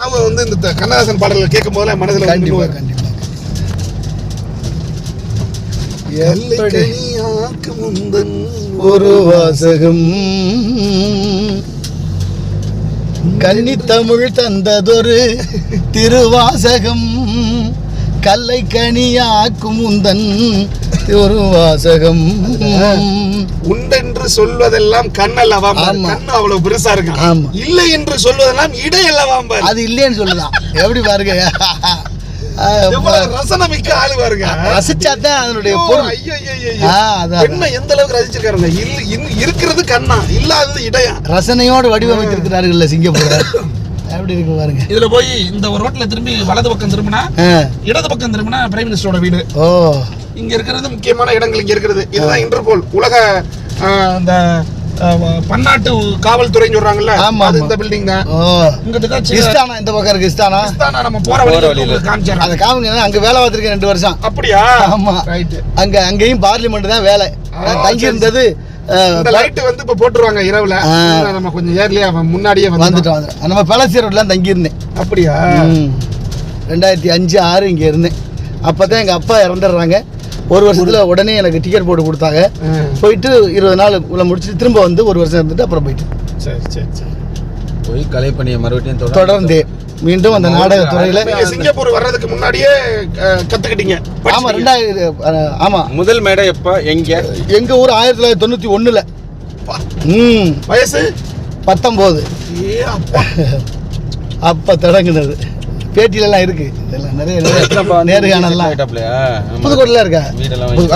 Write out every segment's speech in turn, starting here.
நாம வந்து இந்த கண்ணதாசன் பாடல்கள் கேட்கும் போதெல்லாம் மனதுல வந்து கண்டிப்பா நின்னுவாரு. கண்டிப்பா. எப்படி கல்லைக்கனியாக்கு முந்தன் ஒரு வாசகம். கன்னி தமிழ் தந்ததொரு திருவாசகம். கல்லை கனியாக்கும் முந்தன் ஒரு வாசகம். உண்டென்று சொல்வதெல்லாம். ஆமா. கண்ணு அவ்வளவு பெருசா இருக்கு? ஆமா. இல்லை என்று சொல்வதெல்லாம் இடையல்லவாம் பாரு அது இல்லைன்னு சொல்லுதான் எப்படி பாருங்க? ரசனமிக்க ஆளு பாருங்க. ரசிச்சாதான் அதனுடைய பொருள். பெண்ணை எந்த அளவுக்கு ரசிச்சிருக்காருங்க? இருக்கிறது கண்ணா இல்லாதது இடையா? ரசனையோடு வடிவமைத்திருக்கிறார்கள்ல சிங்கப்பூர் எப்படி இருக்கு பாருங்க. இதுல போய் இந்த ஒரு ரோட்ல திரும்பி வலது பக்கம் திரும்பினா. இடது பக்கம் திரும்பினா பிரைம் மினிஸ்டரோட வீடு. ஓ. இங்க இருக்கிறது முக்கியமான இடங்கள் இங்க இருக்கிறது. இதுதான் இன்டர்போல். உலக இந்த ஆ, பன்னாட்டு காவல்துறைன்னு சொல்றாங்கல்ல ஆமா, அது. இந்த பில்டிங் தான். இஸ்தானா இந்த பக்கம் இருக்கு இஸ்தானா? இஸ்தானா நம்ம போற வழியில காமிச்சாங்க அதை காமிங்க அங்க வேலை பார்த்துருக்கேன் ரெண்டு வருஷம். அப்படியா? ஆமா. ரைட் அங்க அங்கேயும் பார்லிமெண்ட் தான் வேலை. தங்கி இருந்தது லைட் வந்து இப்ப போட்டுருவாங்க இரவுல. நம்ம கொஞ்சம் ஏர்லியா முன்னாடியே வந்து வந்துட்டோம் வந்துட்டோம். நம்ம பழசி ரோட்லாம் தங்கி இருந்தேன் அப்படியா. ரெண்டாயிரத்தி அஞ்சு ஆறு இங்கே இருந்தேன். அப்போ தான் எங்கள் அப்பா இறந்துடுறாங்க. ஒரு வருஷத்தில் உடனே எனக்கு டிக்கெட் போட்டு கொடுத்தாங்க. போயிட்டு இருபது நாள் உள்ள முடிச்சுட்டு திரும்ப வந்து ஒரு வருஷம் இருந்துட்டு அப்புறம் போயிட்டு சரி சரி சரி. போய் கலைப்பணியை மறுபடியும் தொடர்ந்து தொடர்ந்து. மீண்டும் அந்த நாடகத்துறையில் நீங்க சிங்கப்பூர் வர்றதுக்கு முன்னாடியே கத்துக்கிட்டீங்க. படிச்சிட்டீங்க. ரெண்டாயிரம் ஆமாம் முதல் மேடை எப்ப? எங்க? எங்கள் ஊர் ஆயிரத்தி தொள்ளாயிரத்தி தொண்ணூற்றி ஒன்றில் ம். வயசு? பத்தொம்போது. ஏ அப்பா. அப்போ தொடங்குனது. பேட்டியிலலாம் இருக்கு. இதெல்லாம் நிறைய ஆமா. புதுக்கோட்டையில் இருக்கா?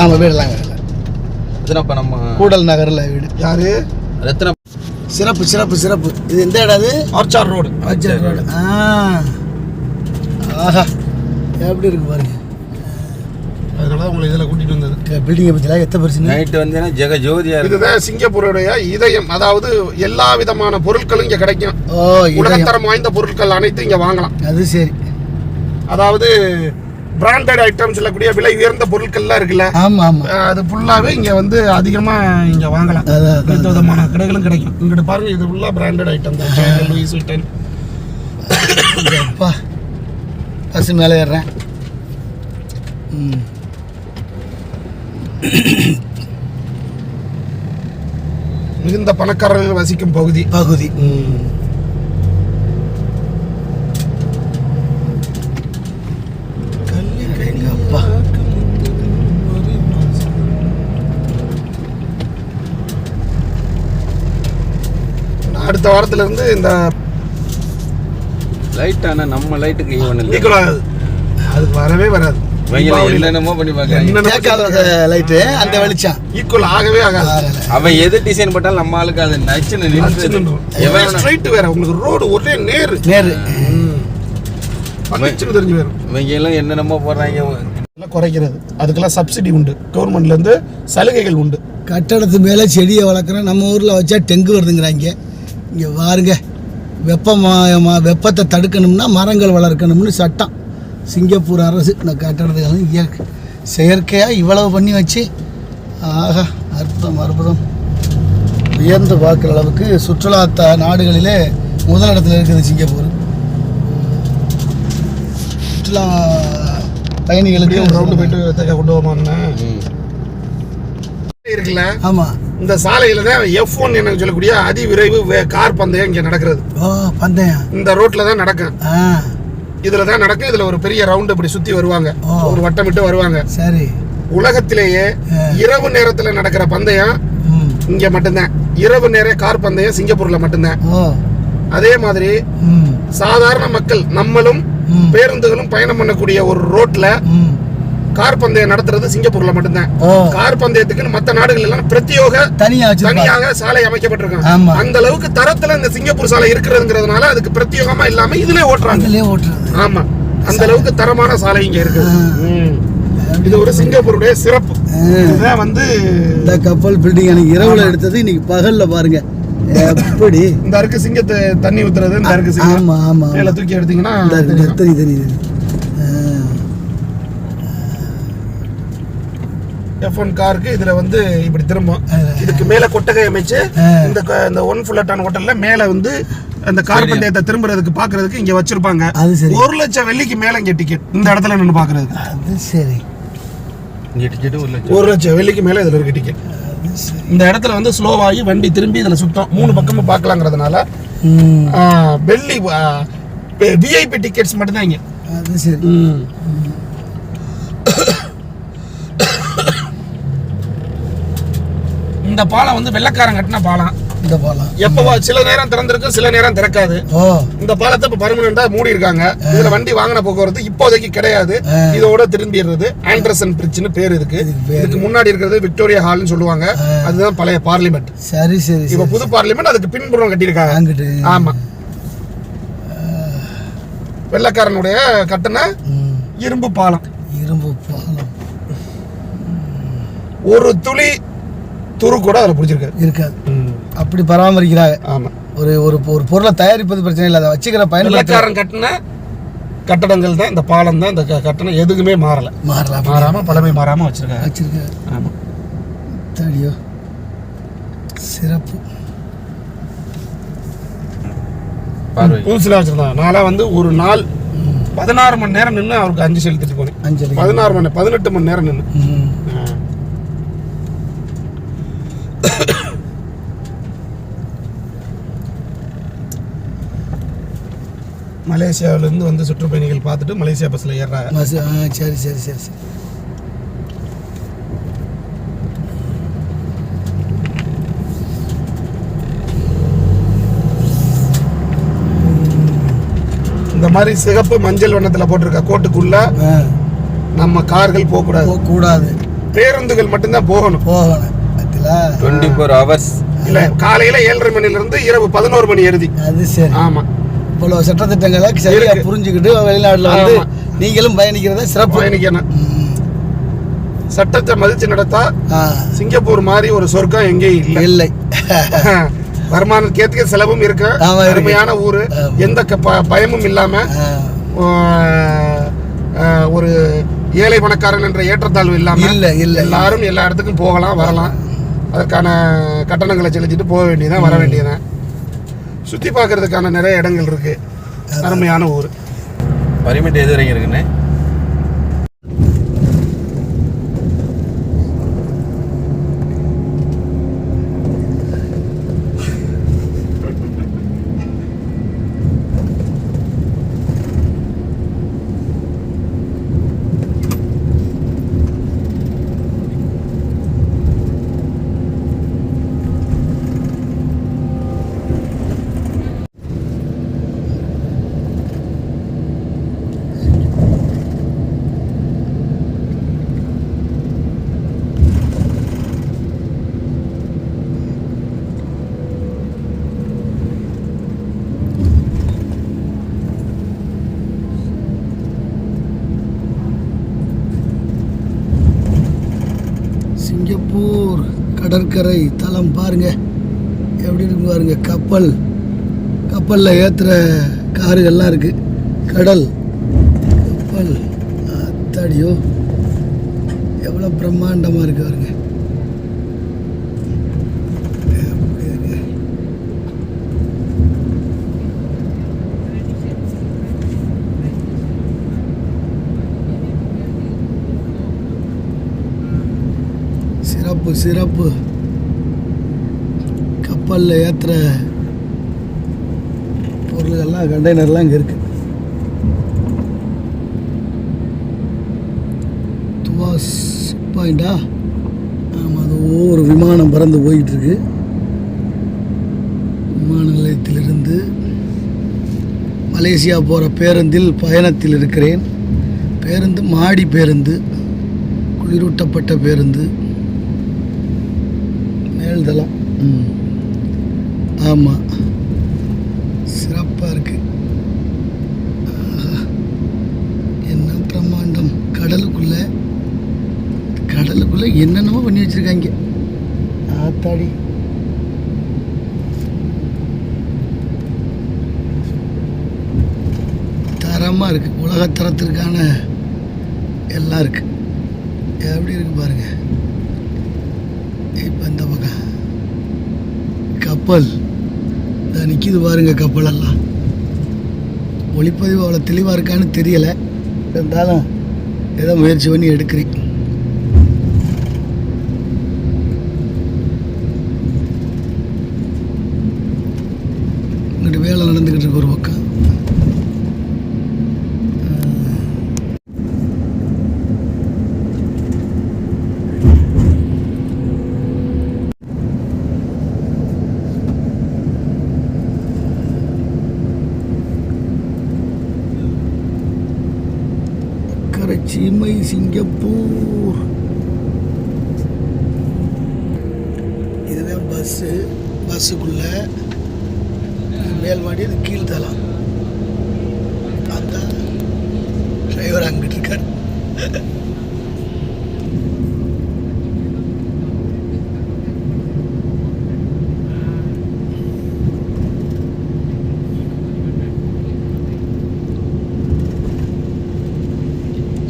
ஆமாம் வீடெல்லாம் கூடல் நகரில் வீடு. யாரு? ரத்தின சிறப்பு சிறப்பு சிறப்பு. இது எந்த இடம் அது? Orchard road. Orchard road. ஆ. ஆஹா. எப்படி இருக்கு பாருங்க. அதனால தான் உங்களை இதில் கூட்டிட்டு வந்தது. பில்டிங்கை பற்றிலாம் எத்தனை பெருசுன்னு நைட்டு வந்தீங்கன்னா ஜெக ஜோதியா இருக்கு. இதுதான் சிங்கப்பூருடைய இதயம். அதாவது எல்லா விதமான பொருட்களும் இங்க கிடைக்கும். ஓ உலகத்தரம் வாய்ந்த பொருட்கள் அனைத்தும் இங்க வாங்கலாம். அது சரி. அதாவது பிராண்டட் ஐட்டம் சொல்லக்கூடிய விலை உயர்ந்த பொருட்கள்லாம் இருக்குல்ல அது ஃபுல்லாவே இங்க வந்து அதிகமா இங்க வாங்கலாம். அனைத்து விதமான கடைகளும் கிடைக்கும். இங்கிட்டு பாருங்க இது ஃபுல்லா பிராண்டட் ஐட்டம் தான். லூயிஸ் விட்டன் அப்பா பஸ் மேலே ஏறுறேன். மிகுந்த பணக்காரர்கள் வசிக்கும் பகுதி. பகுதி அப்பா அடுத்த வாரத்துல இருந்து இந்த லைட் ஆனா நம்ம லைட்டுக்கு ஈவன் இல்லை. Equal ஆகாது. அதுக்கு வரவே வராது. என்னென்னமோ பண்ணி பார்க்கறாங்க. கேட்காத லைட்டு அந்த வெளிச்சம். ஈக்குவல் ஆகவே ஆகாது. அவன் எது டிசைன் போட்டாலும் நம்ம ஆளுக்கு அது நச்சுன்னு நின்று ஸ்ட்ரைட் வேற. உங்களுக்கு ரோடு ஒரே நேர். நேரு. தெரிஞ்சு வரும் இவங்க எல்லாம் என்னென்னமோ போடுறாங்க. எல்லாம் குறைக்கிறது. அதுக்கெல்லாம் சப்சிடி உண்டு. கவர்மெண்ட்ல இருந்து சலுகைகள் உண்டு. கட்டடத்து மேலே செடியை வளர்க்குறோம். நம்ம ஊரில் வச்சா டெங்கு வருதுங்கிறாங்க. இங்கே பாருங்க வெப்பமாக வெப்பத்தை தடுக்கணும்னா மரங்கள் வளர்க்கணும்னு சட்டம். சிங்கப்பூர் அரசு இந்த கட்டடத்துக்கு வந்து இயற்கை. செயற்கையாக இவ்வளவு பண்ணி வச்சு ஆஹா அற்புதம் அற்புதம். உயர்ந்து பார்க்குற அளவுக்கு சுற்றுலா த நாடுகளிலே முதலிடத்தில் இருக்குது சிங்கப்பூர். சுற்றுலா பயணிகளுக்கு ரவுண்டு போயிட்டு தேக்க கொண்டு போவாங்க இருக்குல்ல? ஆமாம் இந்த சாலையில தான் எஃப் ஒன் எனக்கு சொல்லக்கூடிய அதிவிரைவு கார் பந்தயம் இங்க நடக்கிறது. ஓ பந்தயம். இந்த ரோட்ல தான் நடக்கும். இதுல தான் நடக்கும். இதுல ஒரு பெரிய ரவுண்டு இப்படி சுத்தி வருவாங்க. ஒரு வட்டமிட்டு வருவாங்க. சரி. உலகத்திலேயே இரவு நேரத்துல நடக்கிற பந்தயம் இங்க மட்டும்தான். இரவு நேர கார் பந்தயம் சிங்கப்பூர்ல மட்டும்தான். அதே மாதிரி சாதாரண மக்கள் நம்மளும். பேருந்துகளும் பயணம் பண்ணக்கூடிய ஒரு ரோட்ல கார் பந்தயம் நடத்துறது சிங்கப்பூர்ல மட்டும்தான். கார் பந்தயத்துக்குன்னு மத்த நாடுகள் எல்லாம் பிரத்யோக தனியாக சாலை அமைக்கப்பட்டிருக்காங்க. அந்த அளவுக்கு தரத்துல இந்த சிங்கப்பூர் சாலை இருக்கிறதுங்கிறதுனால அதுக்கு பிரத்யேகமா இல்லாம இதுலயே ஓட்டுறாங்க ஆமா. அந்த அளவுக்கு தரமான சாலை இங்க இருக்கு. இது ஒரு சிங்கப்பூருடைய சிறப்பு. இதுதான் வந்து இந்த கப்பல் பில்டிங் அன்னைக்கு இரவுல எடுத்தது இன்னைக்கு பகல்ல பாருங்க. எப்படி? இந்த அருக்கு சிங்கத்தை தண்ணி ஊத்துறது இந்த அருக்கு சிங்கம் ஆமா ஆமா தூக்கி எடுத்தீங்கன்னா இந்த இருக்கு, எஃப் ஒன் காருக்கு இதுல வந்து இப்படி திரும்பும் இதுக்கு மேல கொட்டகை அமைச்சு இந்த இந்த ஒன் ஃபுல்லட்டான ஹோட்டல்ல மேல வந்து அந்த கார் பந்தயத்தை திரும்புறதுக்கு பாக்குறதுக்கு இங்க வச்சிருப்பாங்க. அது சரி. ஒரு லட்சம் வெள்ளிக்கு மேல இங்க டிக்கெட் இந்த இடத்துல நின்று பாக்குறதுக்கு. அது சரி. ஒரு லட்சம். வெள்ளிக்கு மேல இதுல இருக்கு டிக்கெட் இந்த இடத்துல வந்து ஸ்லோவாகி வண்டி திரும்பி இதுல சுத்தம். மூணு பக்கமும் பார்க்கலாங்கிறதுனால வெள்ளி விஐபி டிக்கெட்ஸ் மட்டும்தான் இங்க. அது சரி. இந்த பாலம் வந்து வெள்ளக்காரன் கட்டின பாலம். இந்த பாலம். எப்பவா சில நேரம் திறந்திருக்கும் சில நேரம் திறக்காது. இந்த பாலத்தை இப்ப பர்மனண்டா மூடி இருக்காங்க இதுல வண்டி வாங்கின போக்குவரத்து இப்போதைக்கு கிடையாது. இதோட திரும்பிடுறது. ஆண்டர்சன் பிரிட்ஜ்னு பேர் இதுக்கு இதுக்கு முன்னாடி இருக்கிறது விக்டோரியா ஹால்னு சொல்லுவாங்க. அதுதான் பழைய பார்லிமெண்ட். சரி சரி இப்ப புது பார்லிமெண்ட் அதுக்கு பின்புறம் கட்டியிருக்காங்க. ஆமா. வெள்ளக்காரனுடைய கட்டின. இரும்பு பாலம். இரும்பு பாலம். ஒரு துளி துரு கூட அதுல பிடிச்சிருக்காரு இருக்காது. அப்படி பராமரிக்கிறாங்க. ஆமா. ஒரு ஒரு ஒரு பொருளை தயாரிப்பது பிரச்சனை இல்லை. அதை வச்சுக்கிற பயன்படுத்த வெள்ளக்காரன் கட்டின கட்டடங்கள் தான் இந்த பாலம் தான் இந்த க- கட்டணம் எதுக்குமே மாறல. மாறலாம் மாறாம பழமை மாறாம வச்சிருக்காங்க. வச்சிருக்காரு. ஆமா. தடியோ. சிறப்பு. புதுசுல வச்சிருந்தாங்க. நான்லாம் வந்து ஒரு நாள் பதினாறு மணி நேரம் நின்று அவருக்கு அஞ்சு செலுத்திட்டு போனேன். அஞ்சலி பதினாறு மணி பதினெட்டு மணி நேரம் நின்று ம். மலேசியாவிலேருந்து வந்து சுற்றுப்பயணிகள் பார்த்துட்டு மலேசியா பஸ்ஸில் ஏறுறாங்க ஆ, சரி சரி சரி சரி. இந்த மாதிரி சிகப்பு மஞ்சள் வண்ணத்தில் போட்டிருக்க கோட்டுக்குள்ள நம்ம கார்கள் போகக்கூடாது. போகக்கூடாது. பேருந்துகள் மட்டும்தான் போகணும். போகணும். டுவெண்ட்டி ஃபோர் ஹவர்ஸ் இல்ல காலையில ஏழரை மணில இருந்து இரவு பதினோரு மணி எழுதி அது சரி. ஆமா. இவ்வளோ சட்டத்திட்டங்களை சரியா இருக்கு. புரிஞ்சுக்கிட்டு வெளிநாட்டில் வந்து. நீங்களும் பயணிக்கிறத சிறப்பு பயணிக்கணும். சட்டத்தை மதிச்சு நடத்தா சிங்கப்பூர் மாதிரி ஒரு சொர்க்கம் எங்கேயும் இல்லை இல்லை வருமானத்துக்கு செலவும் இருக்கு. அருமையான ஊரு. எந்த பயமும் இல்லாம ஒரு ஏழை பணக்காரன் என்ற ஏற்றத்தாழ்வு இல்லாம இல்ல, இல்ல. எல்லாரும் எல்லா இடத்துக்கும் போகலாம் வரலாம் அதற்கான கட்டணங்களை செலுத்திட்டு போக வேண்டியதான் வர வேண்டியதான் சுற்றி பார்க்கறதுக்கான நிறைய இடங்கள் இருக்குது அருமையான ஊர். பரிமிட் எது வரைக்கும் இருக்குன்னு சிங்கப்பூர் கடற்கரை தளம் பாருங்க. எப்படி இருக்கு பாருங்க. கப்பல். கப்பலில் ஏற்றுற காருகள்லாம் இருக்குது கடல். கப்பல். அத்தாடியோ. எவ்வளோ பிரம்மாண்டமாக இருக்கு பாருங்கள் எப்படி இருக்கு? சிறப்பு சிறப்பு. கப்பலில் ஏற்றுற பொருள்கள்லாம் கண்டெய்னர்லாம் இங்கே இருக்கு. துவாஸ் பாயிண்டா ஆமாம் அது ஒவ்வொரு விமானம் பறந்து போயிட்டுருக்கு. விமான நிலையத்திலிருந்து மலேசியா போகிற பேருந்தில் பயணத்தில் இருக்கிறேன். பேருந்து மாடி பேருந்து குளிரூட்டப்பட்ட பேருந்து. மேல்தளம். ம் ஆமாம் சிறப்பாக இருக்கு. என்ன பிரம்மாண்டம். கடலுக்குள்ளே கடலுக்குள்ளே என்னென்னமோ பண்ணி வச்சிருக்காங்க. ஆத்தாடி. தரமாக இருக்குது உலகத்தரத்திற்கான எல்லாம் இருக்குது எப்படி இருக்கு பாருங்கள் இப்போ இந்த பக்கம் கப்பல். இந்த நிற்கிது பாருங்க கப்பலெல்லாம். ஒளிப்பதிவு அவ்வளோ தெளிவாக இருக்கான்னு தெரியலை. இருந்தாலும் ஏதோ முயற்சி பண்ணி எடுக்கிறேன். இங்கிட்டு வேலை நடந்துக்கிட்டு இருக்கு ஒரு பக்கம். சீமை சிங்கப்பூர் இதுதான் பஸ்ஸு பஸ்ஸுக்குள்ளே மேல் அது கீழ்த்தலாம் அந்த டிரைவர் அங்கிட்டு இருக்கார்.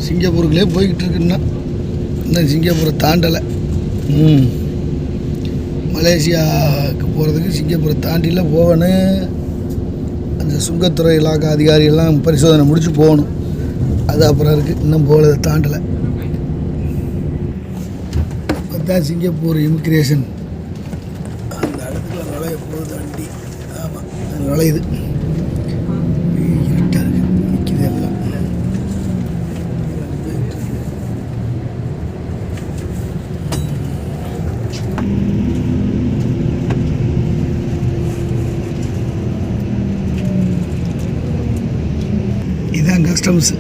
சிங்கப்பூருக்குள்ளே போய்கிட்டு இருக்குன்னா இன்னும் சிங்கப்பூரை தாண்டலை. ம். மலேசியாவுக்கு போகிறதுக்கு சிங்கப்பூரை தாண்டிலாம் போகணும் அந்த சுங்கத்துறை இலாக்கா அதிகாரிகள்லாம் பரிசோதனை முடிச்சு போகணும். அது அப்புறம் இருக்குது இன்னும் போகல தாண்டலை. தான் சிங்கப்பூர் இமிக்ரேஷன் அந்த இடத்துல நுழைய போகுது வண்டி ஆமாம் நுழையுது இருட்டாக இருக்குது நிற்கிது எல்லாம் இதுதான் கஸ்டம்ஸ்